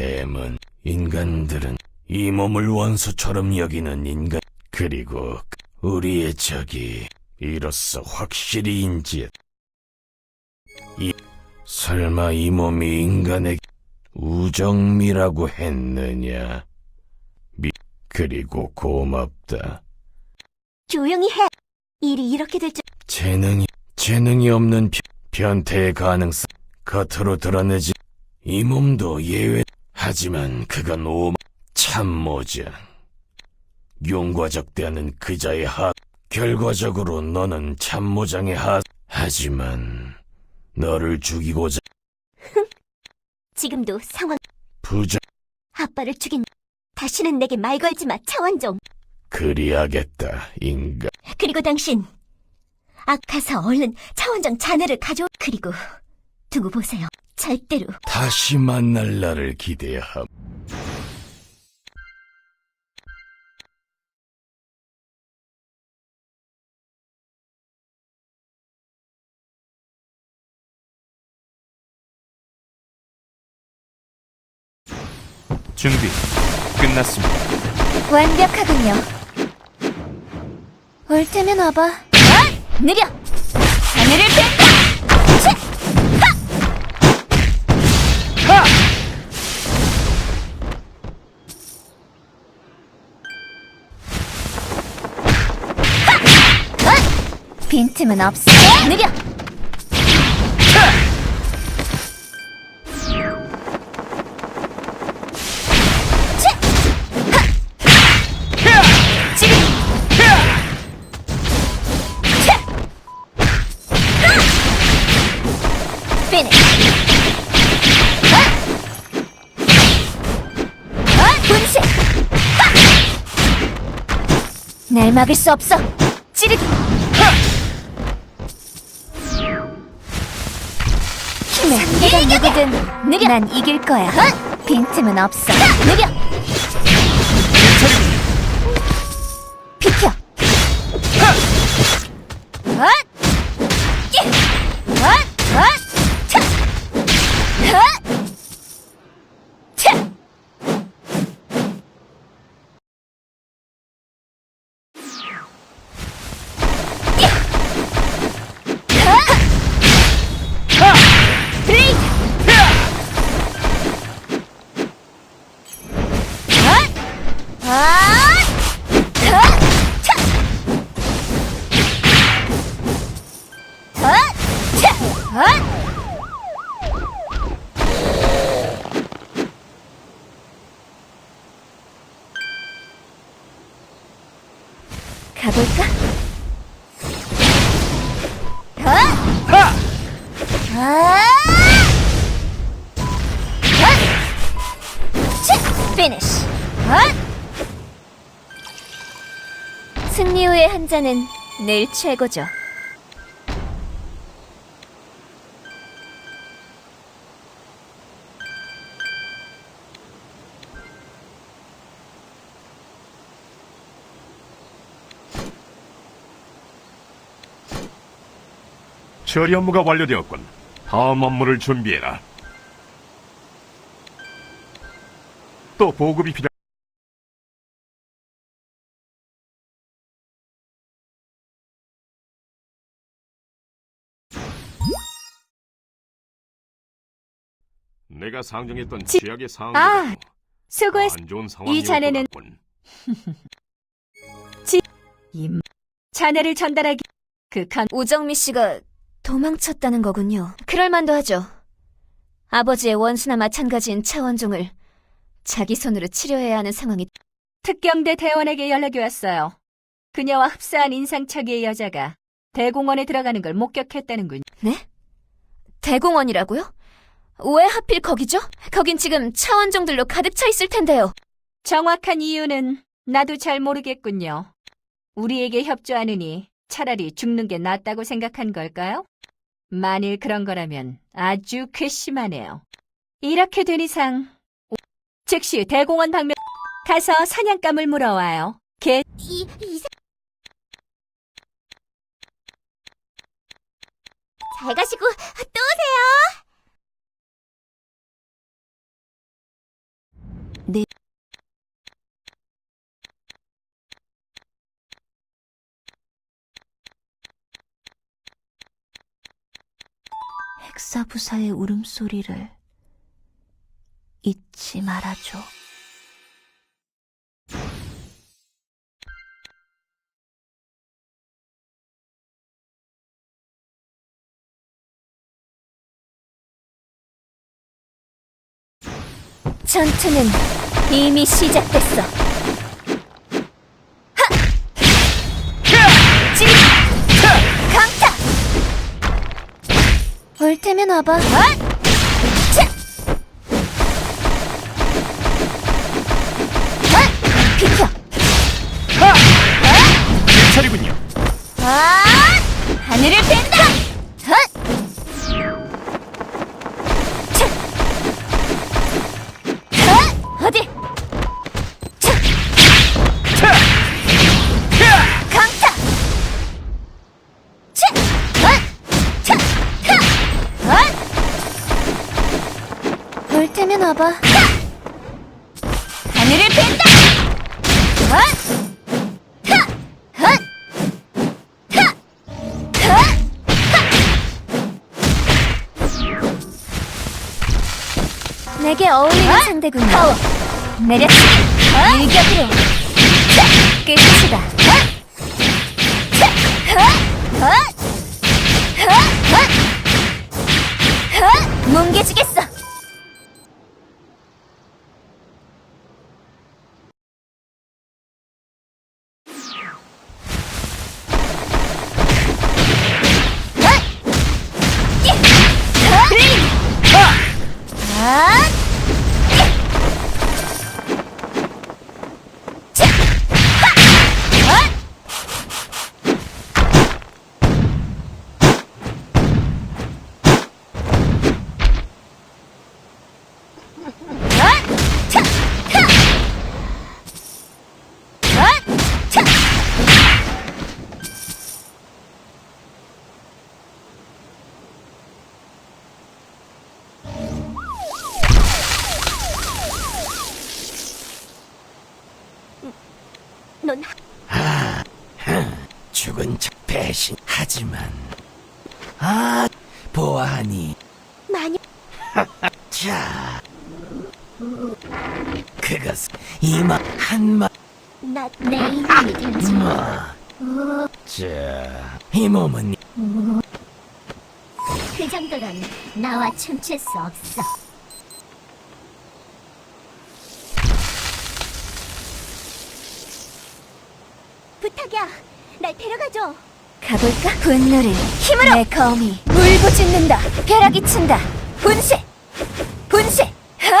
뱀은 인간들은 이 몸을 원수처럼 여기는 인간 그리고 우리의 적이 이로써 확실히 인지했. 이 설마 이 몸이 인간에게 우정미라고 했느냐? 미 그리고 고맙다. 조용히 해. 일이 이렇게 될 줄. 재능이 재능이 없는 변- 변태의 가능성 겉으로 드러내지 이 몸도 예외 하지만 그건 오만 참모자 용과적 대하는 그자의 하 결과적으로 너는 참모장의 하 하지만 너를 죽이고자 지금도 상황. 부자 아빠를 죽인. 다시는 내게 말 걸지 마, 차원종. 그리하겠다 인간 그리고 당신. 아, 가서 얼른 차원장 자네를 가져. 그리고 두고 보세요. 절대로. 다시 만날 날을 기대함 준비 끝났습니다. 완벽하군요. 올 테면 와봐. 아! 느려! 하늘을 뺐 빈틈은 없어. 느려! 막을 수 없어! 느려! 난 이길 거야. 빈틈은 없어. 느려! 비켜! 가볼까? 헛! 헛! 헛! 차! 피니쉬! 헛! 승리 후의 한 잔은 늘 최고죠. 처리 업무가 완료되었군. 다음 업무를 준비해라. 또 보급이 필요. 내가 상정했던 지- 최악의 아, 상황이다. 수고했. 안 좋은 상황이 이 자네는- 임 자네를 전달하기 그간 오정미 씨가 도망쳤다는 거군요. 그럴 만도 하죠. 아버지의 원수나 마찬가지인 차원종을 자기 손으로 치료해야 하는 상황이 특경대 대원에게 연락이 왔어요. 그녀와 흡사한 인상착의의 여자가 대공원에 들어가는 걸 목격했다는군. 네? 대공원이라고요? 왜 하필 거기죠? 거긴 지금 차원종들로 가득 차 있을 텐데요. 정확한 이유는 나도 잘 모르겠군요. 우리에게 협조하느니 차라리 죽는 게 낫다고 생각한 걸까요? 만일 그런 거라면 아주 괘씸하네요. 이렇게 된 이상 오- 즉시 대공원 방면 가서 사냥감을 물어와요. 개 이, 이잘 가시고 또 오세요. 네. 헥사부사의 울음소리를 잊지 말아줘. 전투는 이미 시작됐어. 하! 찌! 강타! 올 테면 와봐. 차! 와봐. 하늘을! 헛! 내게 어울리는 상대군요. 파워. 내려치기. 일격으로. 자, 끝이다. 자, 헛! 헛! 넌 죽은 척 배신. 하지만 아 보아하니 마녀 자 그것은 이마 한마 나내 이름이 된지 뭐. 자이 몸은 그 정도는 나와 춤출 수 없어. 부탁이야, 날 데려가줘. 가볼까? 분노를 힘으로 내 검이 울부짖는다. 벼락이 친다. 분쇄, 분쇄. 하!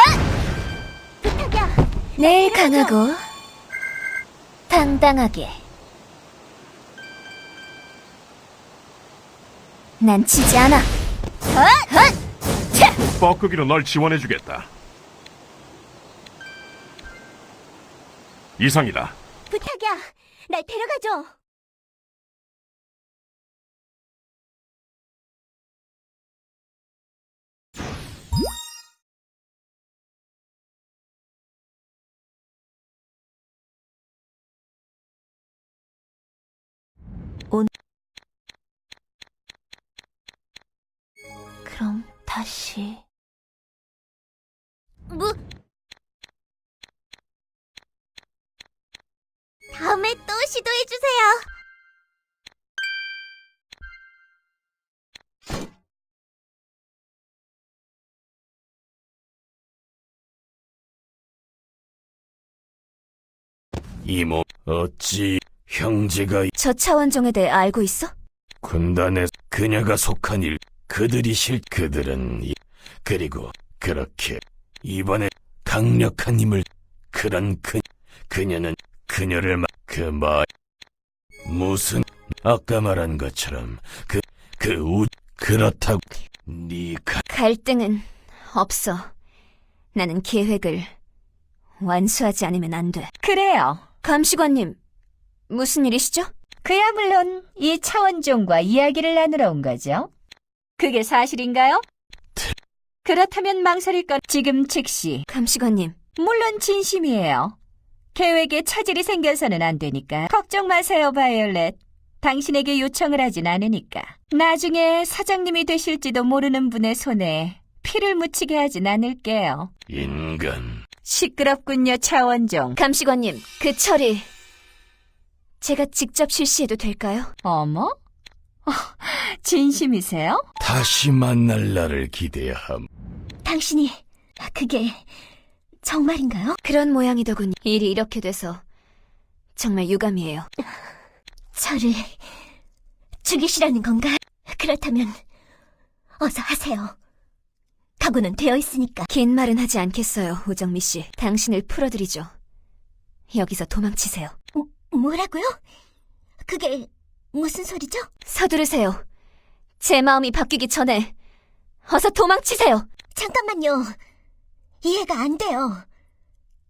부탁이야. 내일 강하고 당당하게. 난 치지 않아. 헛! 헛! 차! 뻐꾸기로 널 지원해주겠다. 이상이다. 부탁이야, 날 데려가줘. 다시. 뭐? 다음에 또 시도해주세요. 이몸 어찌 형제가 이저 차원종에 대해 알고 있어? 군단에 그녀가 속한 일 그들이 실 그들은 이- 그리고 그렇게 이번에 강력한 힘을 그런 그 그녀는 그녀를 그말 무슨 아까 말한 것처럼 그그우 그렇다고 네가 갈등은 없어. 나는 계획을 완수하지 않으면 안 돼. 그래요. 감시관님, 무슨 일이시죠? 그야 물론 이 차원종과 이야기를 나누러 온 거죠. 그게 사실인가요? 그렇다면 망설일 건 지금 즉시 감시관님, 물론 진심이에요. 계획에 차질이 생겨서는 안 되니까. 걱정 마세요, 바이올렛. 당신에게 요청을 하진 않으니까. 나중에 사장님이 되실지도 모르는 분의 손에 피를 묻히게 하진 않을게요. 인간. 시끄럽군요, 차원종. 감시관님, 그 처리 제가 직접 실시해도 될까요? 어머? 어, 진심이세요? 다시 만날 날을 기대함. 당신이 그게 정말인가요? 그런 모양이더군요. 일이 이렇게 돼서 정말 유감이에요. 저를 죽이시라는 건가? 그렇다면 어서 하세요. 각오는 되어 있으니까. 긴 말은 하지 않겠어요, 우정미 씨. 당신을 풀어드리죠. 여기서 도망치세요. 뭐라고요? 그게 무슨 소리죠? 서두르세요. 제 마음이 바뀌기 전에 어서 도망치세요. 잠깐만요. 이해가 안 돼요.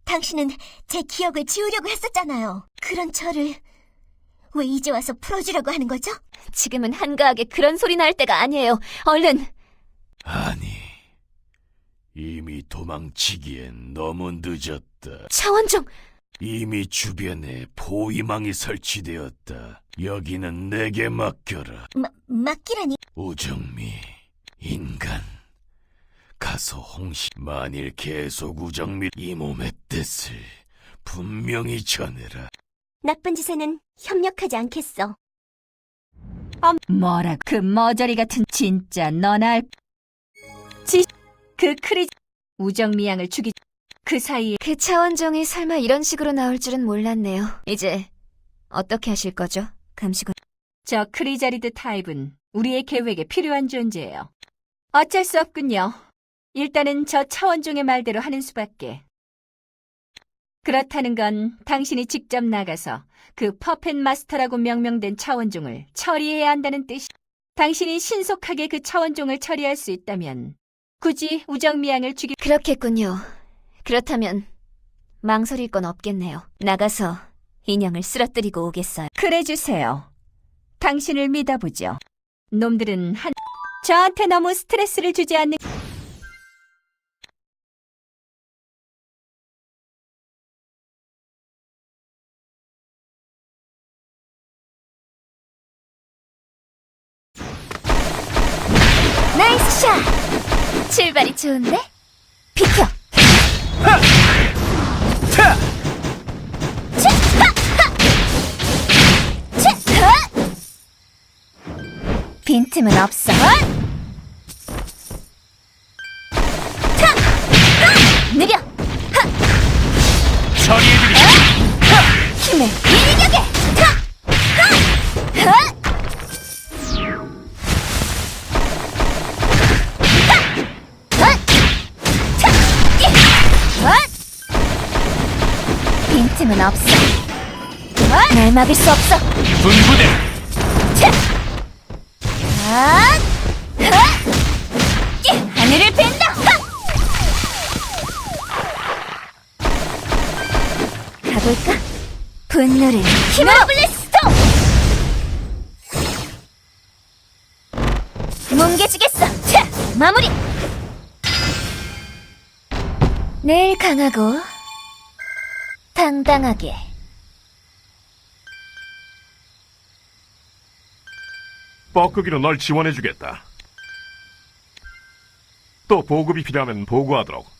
당신은 제 기억을 지우려고 했었잖아요. 그런 저를 왜 이제 와서 풀어주려고 하는 거죠? 지금은 한가하게 그런 소리나 할 때가 아니에요. 얼른 아니, 이미 도망치기엔 너무 늦었다. 차원종 이미 주변에 포위망이 설치되었다. 여기는 내게 맡겨라. 마, 맡기라니 우정미, 인간. 가서 홍시, 만일 계속 우정미 이 몸의 뜻을 분명히 전해라. 나쁜 짓에는 협력하지 않겠어. 어, 뭐라 그 머저리 같은 진짜 너나 할... 지... 그 크리... 우정미 양을 죽이... 그 사이에 그 차원종이 설마 이런 식으로 나올 줄은 몰랐네요. 이제 어떻게 하실 거죠, 감시관? 저 크리자리드 타입은 우리의 계획에 필요한 존재예요. 어쩔 수 없군요. 일단은 저 차원종의 말대로 하는 수밖에. 그렇다는 건 당신이 직접 나가서 그 퍼펫 마스터라고 명명된 차원종을 처리해야 한다는 뜻이. 당신이 신속하게 그 차원종을 처리할 수 있다면 굳이 우정미양을 죽이 그렇겠군요. 그렇다면 망설일 건 없겠네요. 나가서 인형을 쓰러뜨리고 오겠어요. 그래 주세요. 당신을 믿어보죠. 놈들은 한 저한테 너무 스트레스를 주지 않는 나이스 샷! 출발이 좋은데? 비켜! 빈틈은 없어. 막을 수 없어. 분부대. 아! 하! 예, 하늘을. 하! 가볼까? 분노를 힘으로 블래스터! 뭉개지겠어. 자, 마무리. 내일 강하고 당당하게. 뻐꾸기로 널 지원해주겠다. 또 보급이 필요하면 보고하도록.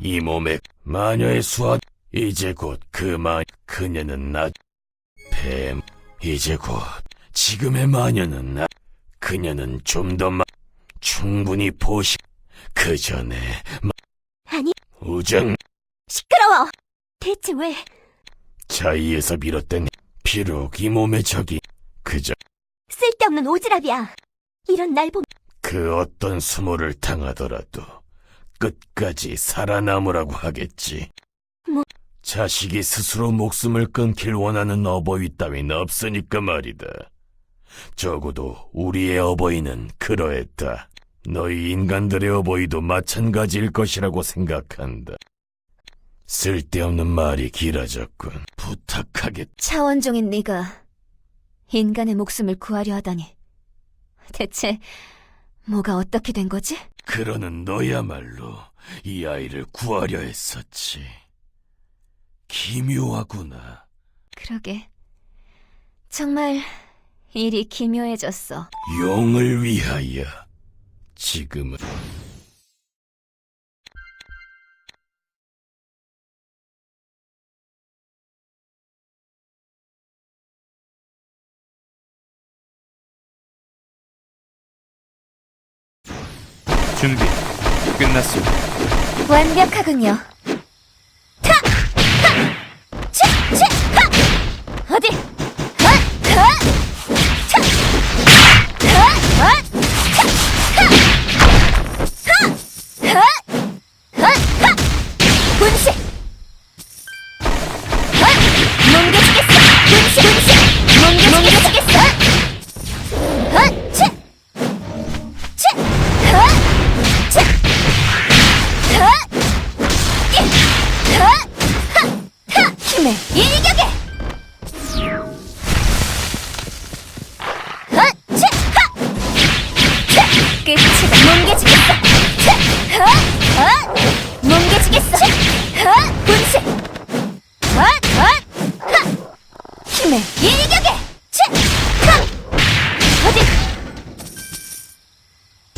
이 몸에 마녀의 수학 이제 곧 그마 그녀는 나뱀 이제 곧 지금의 마녀는 나 그녀는 좀더마 충분히 보시 그 전에 마... 아니. 우정 시끄러워. 대체 왜? 자의에서 비롯된 비록 이 몸의 적이 그저 쓸데없는 오지랖이야. 이런 날 보면 그 어떤 수모를 당하더라도 끝까지 살아남으라고 하겠지. 뭐? 자식이 스스로 목숨을 끊길 원하는 어버이 따윈 없으니까 말이다. 적어도 우리의 어버이는 그러했다. 너희 인간들의 어버이도 마찬가지일 것이라고 생각한다. 쓸데없는 말이 길어졌군. 부탁하겠다. 차원종인 네가 인간의 목숨을 구하려 하다니. 대체 뭐가 어떻게 된 거지? 그러는 너야말로 이 아이를 구하려 했었지. 기묘하구나. 그러게. 정말 일이 기묘해졌어. 용을 위하여. 지금은 준비 끝났습니다. 완벽하군요.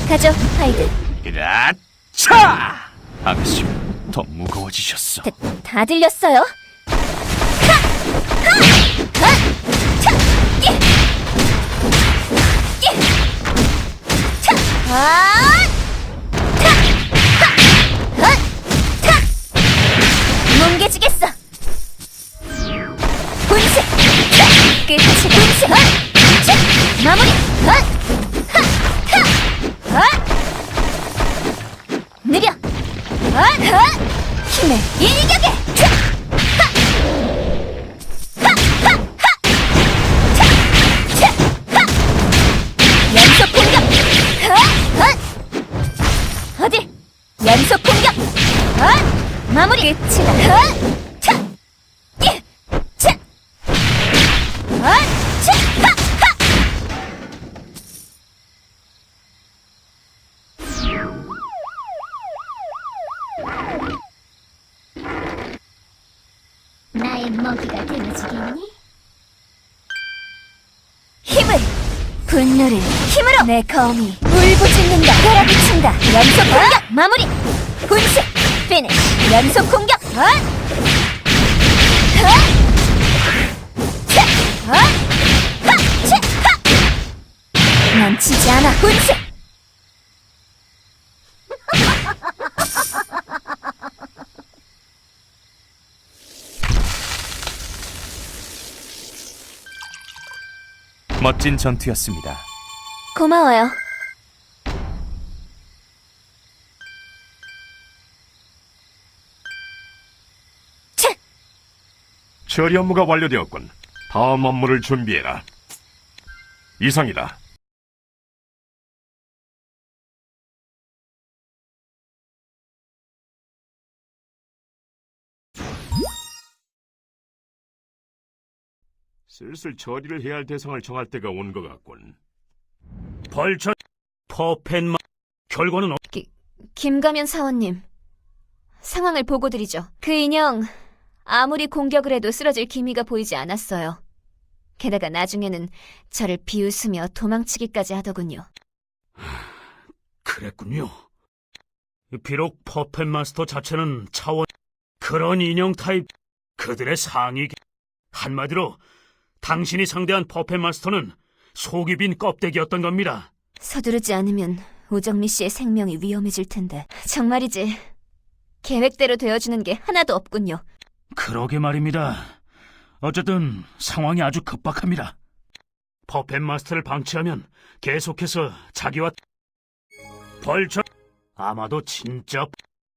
가죠, 하이드. 이라차! 아가씨, 더 무거워지셨어. 다, 다 들렸어요? 뭉개지겠어! 차! 끝이 분식! 분노를 힘으로! 내 검이 울부짖는다! 벼락이친다! 연속 공격! 마무리! 분식! 피니쉬! 연속 공격! 차! 어? 하! 차! 하! 난 지지 않아! 분식! 멋진 전투였습니다. 고마워요. 차! 처리 업무가 완료되었군. 다음 업무를 준비해라. 이상이다. 슬슬 처리를 해야 할 대상을 정할 때가 온 것 같군. 벌처 퍼펜마 결과는 어... 김가면 사원님, 상황을 보고 드리죠. 그 인형, 아무리 공격을 해도 쓰러질 기미가 보이지 않았어요. 게다가 나중에는 저를 비웃으며 도망치기까지 하더군요. 그랬군요. 비록 퍼펫 마스터 자체는 차원 그런 인형 타입 그들의 상위 한마디로 당신이 상대한 퍼펫 마스터는 속이 빈 껍데기였던 겁니다. 서두르지 않으면 우정미 씨의 생명이 위험해질 텐데. 정말이지. 계획대로 되어주는 게 하나도 없군요. 그러게 말입니다. 어쨌든 상황이 아주 급박합니다. 퍼펫 마스터를 방치하면 계속해서 자기와 벌처 아마도 진짜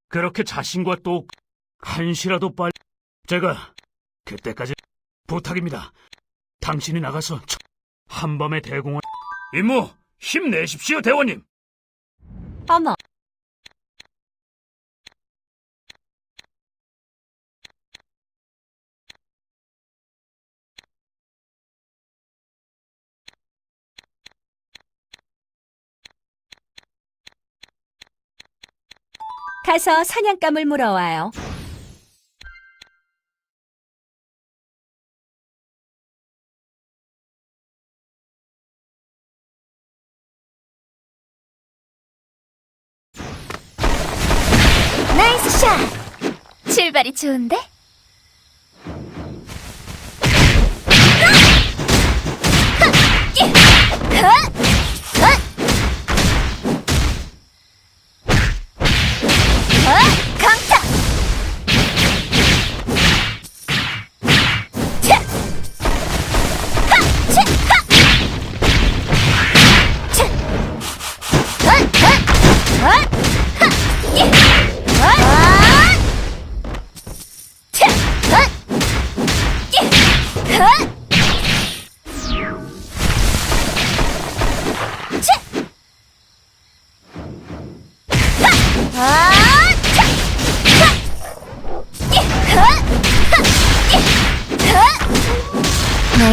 그렇게 자신과 또 한시라도 빨리 제가 그때까지 부탁입니다. 당신이 나가서 저- 한밤의 대공원 임무 힘내십시오 대원님. 어머, 가서 사냥감을 물어와요. 좋은데?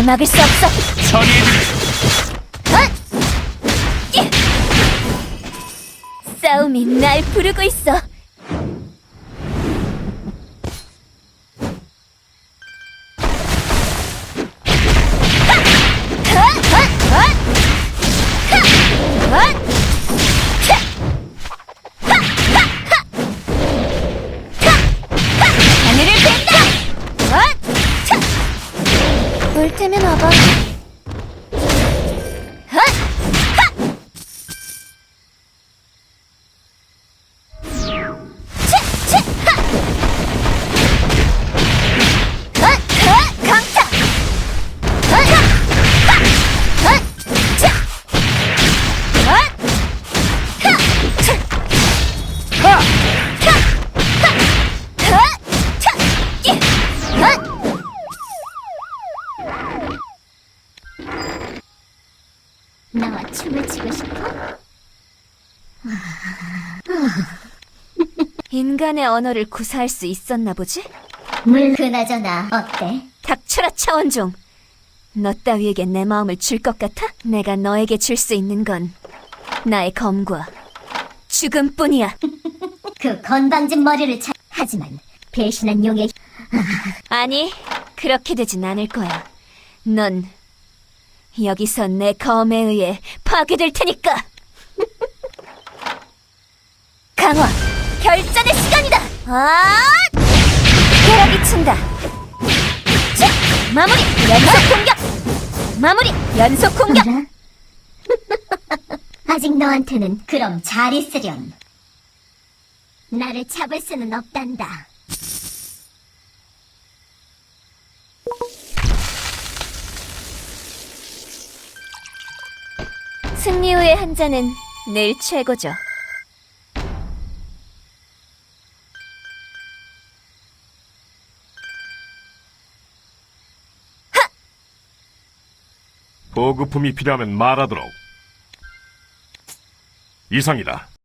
막을 수 없어. 처리해주리. 하! 예! 싸움이 날 부르고 있어. 춤을 추고 싶어? 인간의 언어를 구사할 수 있었나 보지? 물 그나저나 어때? 닥쳐라 차원종. 너 따위에게 내 마음을 줄 것 같아? 내가 너에게 줄 수 있는 건 나의 검과 죽음뿐이야. 그 건방진 머리를 차 하지만 배신한 용의 아니, 그렇게 되진 않을 거야. 넌 여기서 내 검에 의해 파괴될 테니까. 강화, 결전의 시간이다. 아! 벼락이 친다. 자, 마무리, 연속 공격. 마무리, 연속 공격. 아직 너한테는 그럼 잘 있으렴. 나를 잡을 수는 없단다. 승리 후의 한 잔은 늘 최고죠. 보급품이 필요하면 말하도록. 이상이다.